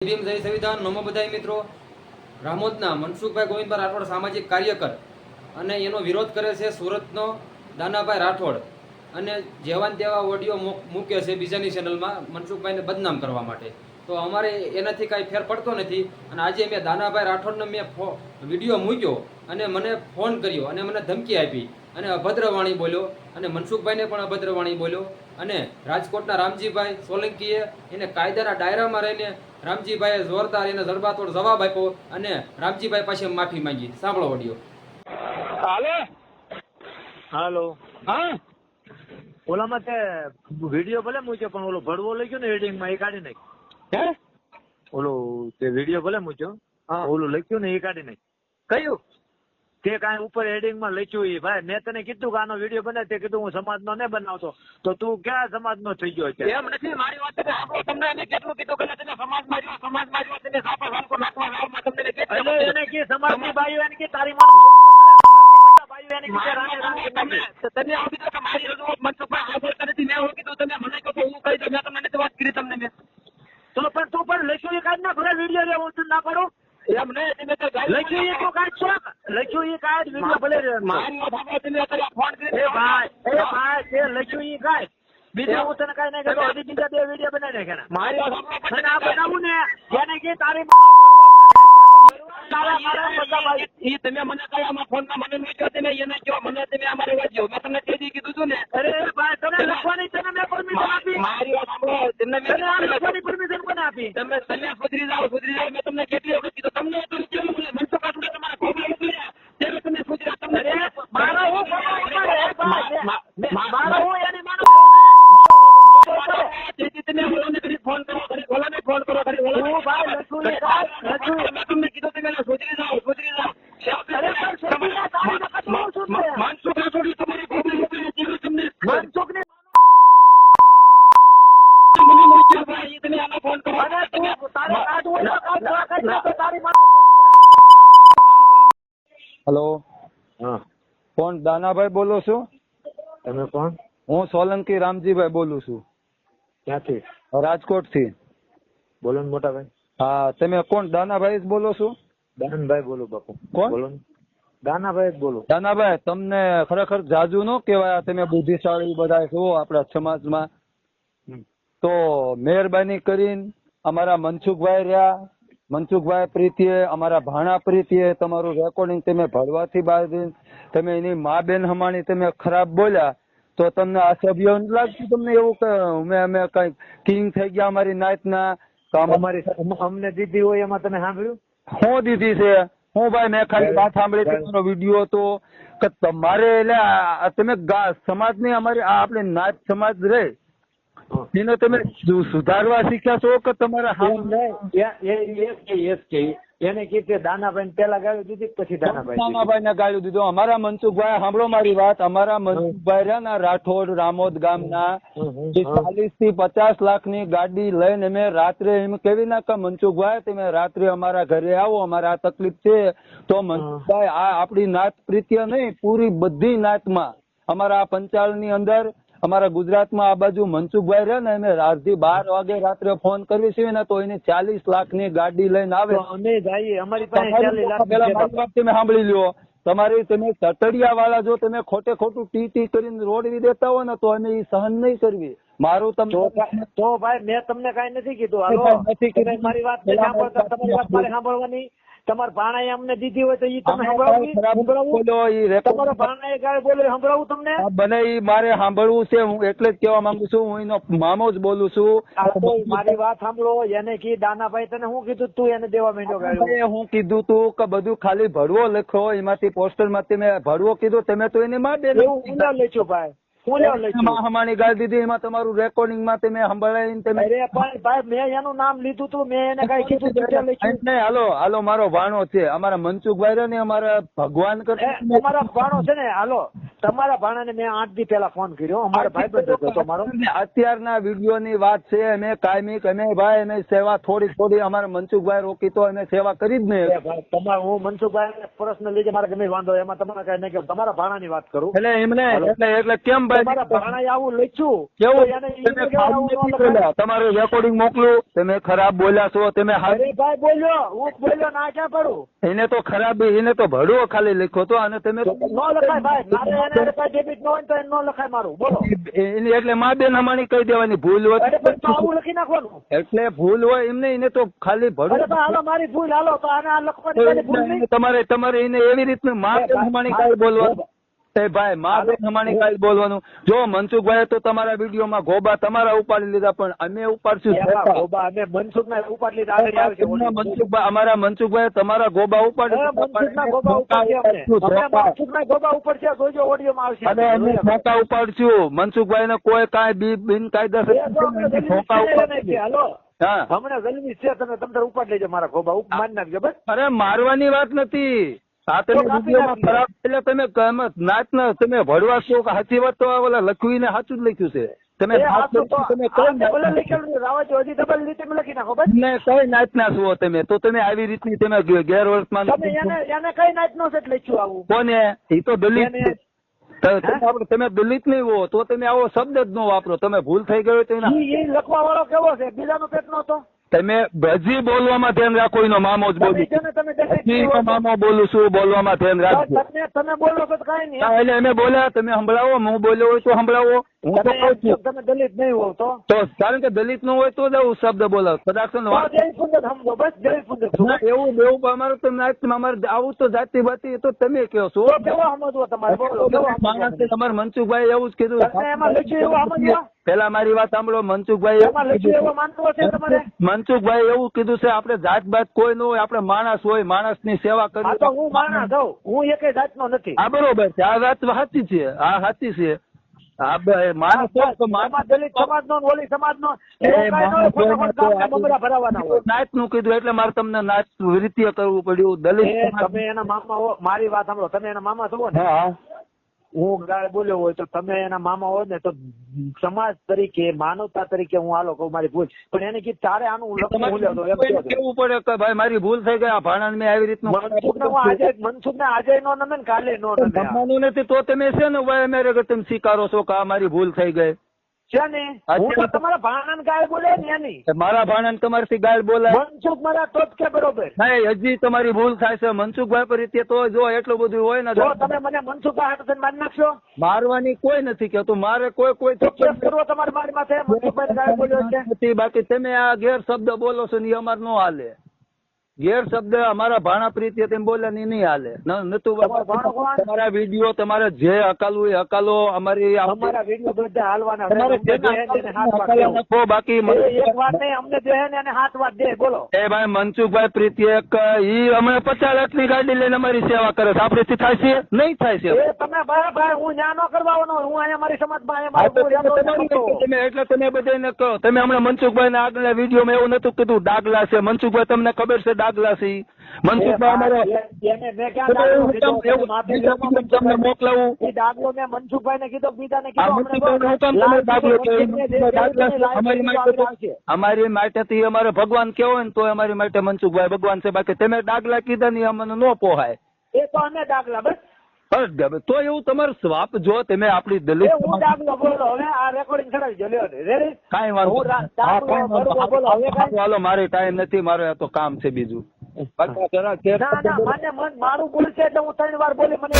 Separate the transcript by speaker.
Speaker 1: ભીમ જય સંવિધાન. નમો બધાય મિત્રો. રામોદના મનસુખભાઈ ગોવિંદભાઈ રાઠોડ સામાજિક કાર્યકર અને એનો વિરોધ કરે છે સુરતનો દાનાભાઈ રાઠોડ. અને જેવાન તેવા ઓડિયો મૂકે છે બીજાની ચેનલમાં મનસુખભાઈને બદનામ કરવા માટે. તો અમારે એનાથી કાંઈ ફેર પડતો નથી અને આજે મેં દાનાભાઈ રાઠોડને મેં વીડિયો મૂક્યો અને મને ફોન કર્યો અને મને ધમકી આપી. અને અભદ્રવાણી બોલ્યો અને મનસુખભાઈને પણ અભદ્રવાણી બોલ્યો અને રાજકોટના રામજીભાઈ સોલંકીએ એને કાયદાના દાયરામાં રહીને રામજીભાઈએ જોરદાર એને જડબાતોડ જવાબ આપ્યો અને રામજીભાઈ પાસે માફી માંગી. સાંભળો ઓડિયો.
Speaker 2: હાલો?
Speaker 3: હાલો.
Speaker 2: હા?
Speaker 3: ઓલામાં તે વીડિયો ભલે મૂક્યો પણ ઓલો ભડવો લઈ ગયો ને એડિંગમાં એ કાઢી નાખ
Speaker 2: હે?
Speaker 3: ઓલો તે વીડિયો ભલે મૂક્યો
Speaker 2: હા.
Speaker 3: ઓલું લખ્યું ને એ કાઢી નાખ
Speaker 2: કયું?
Speaker 3: તે કાંઈ ઉપર હેડિંગમાં લખ્યું એ ભાઈ મેં તને કીધું કે આનો વીડિયો બનાવ તે કીધું હું સમાજનો ને બનાવતો. તો તું ક્યાં સમાજનો થઈ ગયો છે
Speaker 2: એમ નથી મારી વાત તમે તમને એને કેટલું કીધું કે તમે સમાજમાં જો સમાજમાં જો તને સાપા સાલકો નાખવા લાવમાં તમને કેટલું
Speaker 3: એને કે સમાજની બાયો એને કે તારી માનો
Speaker 2: તો
Speaker 3: પણ તું પણ લખ્યું કાઢ નાખ ભલે વીડિયો તને ના પાડું.
Speaker 2: એમ નહીં તમે તો
Speaker 3: લખ્યું એ તો કાઢ લખ્યું એ કાઢ વીડિયો ભલે રે
Speaker 2: મારી વાત સાંભળો તમે અત્યારે ફોન કરી
Speaker 3: એ ભાઈ એ ભાઈ તે લખ્યું ઈ કાંઈ બીજું? હું તને કાંઈ નહીં કહેતો હજી બીજા બે વીડિયો બનાવી નાખ્યા
Speaker 2: મારી
Speaker 3: અને આ બનાવું ને જેને કે તારી માનો
Speaker 2: તમે કયા આમાં તમે એને કહો મને તમે અમારી મેં તમને તે દી કીધું હતું ને.
Speaker 3: અરે ભાઈ તમે લખવાની મેં પરમિશન આપી.
Speaker 2: મારી વાત સાંભળો તમને મેં
Speaker 3: લખવાની પરમિશન કોને આપી?
Speaker 2: તમે તમે સુધરી જાઓ સુધરી જાઓ મેં તમને કેટલી વખત
Speaker 4: હલો.
Speaker 3: હા.
Speaker 4: કોણ? દાનાભાઈ બોલો છો?
Speaker 3: તમે કોણ?
Speaker 4: હું સોલંકી રામજીભાઈ બોલું છું.
Speaker 3: ક્યાંથી?
Speaker 4: રાજકોટથી
Speaker 3: બોલો ને મોટાભાઈ.
Speaker 4: હા તમે કોણ? દાનાભાઈ જ બોલો છો?
Speaker 3: દાનભાઈ બોલો બાપુ.
Speaker 4: કોણ?
Speaker 3: બોલો દાનાભાઈ જ બોલો.
Speaker 4: દાનાભાઈ તમને ખરેખર જાજુ નો કહેવાય તમે બુદ્ધિશાળી બધા છો આપણા સમાજમાં. તો મહેરબાની કરીને અમારા મનસુખભાઈ રહ્યા, મનસુખભાઈ પ્રીતિએ અમારા ભાણા પ્રીતિએ તમારું રેકોર્ડિંગ તમે ભરવાથી બાંધી તમે એની મા બેન હમાણી તમે ખરાબ બોલ્યા, તો તમને અસભ્ય લાગતું તમને એવું કે અમે અમે કઈ કિંગ થઈ ગયા અમારી નાતના? આમ
Speaker 3: અમારી અમને દીધી હોય એમાં તમે સાંભળ્યું?
Speaker 4: હું દીધી છે. હું ભાઈ, મેં ખાલી વાત સાંભળી તમારો વીડિયો હતો કે તમારે એટલે તમે સમાજ સમાજની અમારી આપણે નાચ સમાજ રહે એને તમે સુધારવા શીખ્યા છો કે તમારા
Speaker 3: કે-. એને કીધું દાનાભાઈ પેલા ગાળી દીધી પછી દાનાભાઈ દાનાભાઈ
Speaker 4: ને ગાળ્યું દીધું. અમારા મનસુખભાઈ સાંભળો મારી વાત. અમારા મનસુખભાઈ રહ્યા ના રાઠોડ રામોદ ગામના. ચાલીસથી પચાસ લાખની ગાડી લઈને મેં રાત્રે એમ કેવી ના કે મનસુખભાઈ તમે રાત્રે અમારા ઘરે આવો અમારે આ તકલીફ છે. તો મનસુખભાઈ આ આપણી નાત પ્રીત્ય નહીં પૂરી બધી નાતમાં. અમારા આ પંચાળની અંદર અમારા ગુજરાતમાં આ બાજુ મનસુખભાઈ રહે ને એને અડધી બાર વાગે રાત્રે ફોન કરવી છે ને તો એને ચાલીસ લાખની ગાડી લઈને આવે.
Speaker 3: અમે જઈએ અમારી પાસે
Speaker 4: તમારી
Speaker 3: ચાલીસ લાખ
Speaker 4: પેલા મારી વાત તમે સાંભળી લ્યો. તમારી તમે સટડિયા વાળા જો તમે ખોટે ખોટું ટી ટી કરીને રોડવી દેતા હોય ને તો અમે એ સહન નહીં કરવી. મારું તમને
Speaker 3: તો ભાઈ મેં તમને કઈ નથી કીધું. હાલો.
Speaker 4: નથી
Speaker 3: મારી વાત તમારી વાત મારે સાંભળવાની. તમારા ભાણાએ અમને દીધી હોય તો ઈ તમે સાંભળાવી?
Speaker 4: બોલ્યો
Speaker 3: તમારા ભાણાએ ગાય બોલે સંભળાવું તમને.
Speaker 4: બને ઈ મારે સાંભળવું છે. હું એટલે જ કહેવા માંગુ છું. હું એનો મામો જ બોલું છું.
Speaker 3: મારી વાત સાંભળો. એને કી દાનાભાઈ તને શું કીધું તું? એને દેવા માંડ્યો
Speaker 4: ગાયો હું કીધું તું? કે બધું ખાલી ભરવો લખો. એમાંથી પોસ્ટરમાંથી મેં ભરવો કીધું. તમે તો એને માં બેન
Speaker 3: એવું હું લેજો ભાઈ. હું લેવા
Speaker 4: ગાળ દીધી એમાં તમારું રેકોર્ડિંગમાં તમે સંભળાવીને તમે
Speaker 3: અરે પણ ભાઈ મેં એનું નામ લીધું તું મેં એને કઈ કીધું
Speaker 4: નહીં હાલો હાલો મારો ભાણો છે. અમારા મનસુખભાઈ રહે ને અમારા ભગવાન કરતા
Speaker 3: તમારા ભાણો છે ને હાલો. તમારા ભાણાને મેં આઠ દી પહેલા ફોન કર્યો. અમારો ભાઈબંધ હતો તો મારો
Speaker 4: અત્યારના વીડિયો ની વાત છે અમે કાયમી અમે ભાઈ અમે સેવા થોડી થોડી અમારે મનસુખભાઈ રોકી તો અમે સેવા કરી જ ને.
Speaker 3: તમારે હું મનસુખભાઈ પર્સનલ રીતે મારે ગમે વાંધો એમાં તમારે કઈ નહીં કે તમારા ભાણાની વાત કરું.
Speaker 4: એટલે એમને એટલે એટલે કેમ
Speaker 3: તમારા ભાણા આવું લખ્યું.
Speaker 4: કેવું?
Speaker 3: કે.
Speaker 4: તમારું રેકોર્ડિંગ મોકલું. તમે ખરાબ બોલ્યા છો તમે હારી-
Speaker 3: ભાઈ બોલ્યો. હું બોલ્યો ના ક્યાં પડું?
Speaker 4: એને તો ખરાબ એને તો ભડવો ખાલી લખ્યો તો અને તમે
Speaker 3: ન લખાય ભાઈ. મારે એને હારે કાંઈ ડેબિટ ન હોય તો ન લખાય મારું. બોલો.
Speaker 4: એટલે મા બેન હમાણી કહી દેવાની ભૂલ હોય
Speaker 3: તો આવું લખી નાખવાનું.
Speaker 4: એટલે ભૂલ હોય એમને એને તો ખાલી ભરું
Speaker 3: હાલો મારી ભૂલ હાલો તો આને આ લખવાની ભૂલ
Speaker 4: તમારે તમારે એને એવી રીતનું મા બેન
Speaker 3: ભાઈ,
Speaker 4: કઈ બોલવાનું એ ભાઈ મારે હમાણી કાંઈ બોલવાનું. જો મનસુખભાઈ તો તમારા વિડીયોમાં ગોબા તમારા ઉપાડી લીધા પણ અમે ઉપાડશું
Speaker 3: ગોબા અમે આવે છે
Speaker 4: તમને મનસુખભાઈ અમારા મનસુખભાઈ તમારા ગોબા ઉપાડી
Speaker 3: ગોબા ઉપડશે જોજો ઓડિયોમાં આવશે.
Speaker 4: અને અમે મનસુખભાઈ ને કોઈ કાંઈ બી બિનકાયદેસર
Speaker 3: એ તો અમને જલ્દી
Speaker 4: ઠોકા
Speaker 3: છે નહીં કે,
Speaker 4: ઉપાડશું.
Speaker 3: હાલો
Speaker 4: હા.
Speaker 3: હમણાં ગરમી છે તમે તમને ઉપાડ લેજો મારા ગોબા. ઉપ મારી નાખજો બસ.
Speaker 4: અરે મારવાની વાત નથી. આ તમે વિડીયોમાં. ખરાબ એટલે તમે નાચ ના તમે ભડવા છો કે સાચી વાત તો આ ઓલા લખ્યું ને સાચું જ લખ્યું છે. તમે નાચ તમે કઈ નાચ-
Speaker 3: છે,
Speaker 4: ને નાચ તમે? તો તમે આવી રીતની તમે ગેરવર્તમાન
Speaker 3: કઈ નાઈટ નો સેટ લખ્યું આવું?
Speaker 4: કોને? એ તો દલિત તમે દલિત નહીં હો તો તમે આવો શબ્દ જ ન વાપરો. તમે ભૂલ થઈ ગયો તો
Speaker 3: લખવા વાળો કેવો છે? બીજાનો પેટ નો હતો
Speaker 4: તમે હજી બોલવામાં ધ્યાન રાખો એનો મામો જ બોલું હજી. મામો બોલું છું બોલવામાં ધ્યાન રાખજો.
Speaker 3: તમે બોલો તો કઈ નહીં.
Speaker 4: એટલે અમે બોલ્યા તમે સંભળાવો હું બોલ્યો હોય તો સંભળાવો હું તો કહું છું.
Speaker 3: તમે દલિત નહીં હોવ તો.
Speaker 4: તો કારણ કે દલિત નો હોય તો જ હું શબ્દ બોલાવ કદાચ
Speaker 3: બસ
Speaker 4: એવું એવું અમારું તો અમારે આવું તો જાતિ બાતી તો તમે કહો છો.
Speaker 3: સમજવો તમારે?
Speaker 4: માણસ તમારે મનસુખભાઈ એવું જ કીધું.
Speaker 3: એમાં લખ્યું એવું સમજ્યા?
Speaker 4: પેલા મારી વાત સાંભળો મનસુખભાઈ મનસુખભાઈ એવું કીધું છે આપણે જાત બાત કોઈ નું હોય આપણે માણસ હોય માણસની સેવા
Speaker 3: આ હું માણસ હું જાત નો નથી.
Speaker 4: આ બરોબર છે આ વાત સાચી છે આ સાચી છે. માણસ માણસ.
Speaker 3: ને ન
Speaker 4: માણસનું કીધું એટલે મારે તમને નાચ રીત્ય કરવું પડ્યું. દલિત
Speaker 3: તમે એના મામા હો મારી વાત સાંભળો તમે એના મામા છો ને?
Speaker 4: હા
Speaker 3: ગાળ બોલ્યો હોય તો તમે એના મામા હોય ને તો સમાજ તરીકે માનવતા તરીકે હું આલો કહું મારી ભૂલ. પણ એને કીધું તારે આનું લખવું છો.
Speaker 4: કેવું પડે કે ભાઈ મારી ભૂલ થઈ ગઈ આ ભાણાને મેં આવી રીતનું
Speaker 3: આજે મનસુખ ને આજે નો નમે ને કાલે નો નમે
Speaker 4: નથી તો તમે છે ને ભાઈ મેરે તમે સ્વીકારો છો કે આ મારી ભૂલ થઈ ગઈ
Speaker 3: તમારા ભાણન ગાળ બોલે ને
Speaker 4: મારા ભાણાને તમારાથી ગાળ બોલાય
Speaker 3: મનસુખ મારા તો કે બરોબર.
Speaker 4: નહીં હજી તમારી ભૂલ થાય છે. મનસુખભાઈ પર રીતે તો જો એટલું બધું હોય ને
Speaker 3: જો તમે મને મનસુખ હાથ મારી નાખશો?
Speaker 4: મારવાની કોઈ નથી કેતું મારે કોઈ કોઈ
Speaker 3: તો કેસ કરવો તમારી મારી માથે. મનસુખભાઈ ગાળ બોલ્યો છે.
Speaker 4: બાકી તમે આ ગેર શબ્દ બોલો છો ને એ અમારે નો હાલે. ગેર શબ્દ અમારા ભાણા પ્રીતિ તેમ બોલે ને નહીં હાલે. નતું
Speaker 3: તમારો
Speaker 4: વીડિયો તમારે જે હકાલવું એ અકાલો અમારી
Speaker 3: વીડિયો બધા હાલવાના ને
Speaker 4: બાકી
Speaker 3: એ એક વાત નહીં અમને જે ને એને હાથ વાત દે બોલો.
Speaker 4: એ ભાઈ મનસુખભાઈ પ્રીતિ એક ઈ અમે પચાસ લાખની ગાડી લઈને અમારી સેવા કરે છે. આપડેથી થાય છે? નહીં થાય છે.
Speaker 3: તમે ભાઈ ભાઈ હું ન્યા નો કરવાનો હું અહીંયા મારી સમાજમાં
Speaker 4: તમે એટલે તમે બધાને કહો. તમે હમણાં મનસુખભાઈ ના આગળ વિડીયોમાં એવું નતું કીધું ડાગલા છે. મનસુખભાઈ તમને ખબર છે મનસુખભાઈ અમારો
Speaker 3: દાખલો
Speaker 4: એવું
Speaker 3: કીધો?
Speaker 4: બીજા તમને મોકલાવું?
Speaker 3: દાખલો મેં કીધો કીધો
Speaker 4: છે. અમારી માટે તો- અમારી ભગવાન કેવો ને તો અમારી માટે મનસુખભાઈ ભગવાન છે. બાકી તમે ડાગલા કીધા ને અમને ન પોહાય.
Speaker 3: એ તો અમે દાખલા બસ.
Speaker 4: તો એવું તમારો સ્વાપ જો તમે આપણી દલિત
Speaker 3: હું દાખલો બોલો હવે આ રેકોર્ડિંગ ચડાવી લ્યો રેડી
Speaker 4: વાંધો કાંઈ હાલો મારે ટાઈમ નથી મારે આ તો કામ છે બીજું. પાછા જરા કે-
Speaker 3: ના ના મને મન મારું ભૂલ છે એટલે હું ત્રણ વાર બોલી મને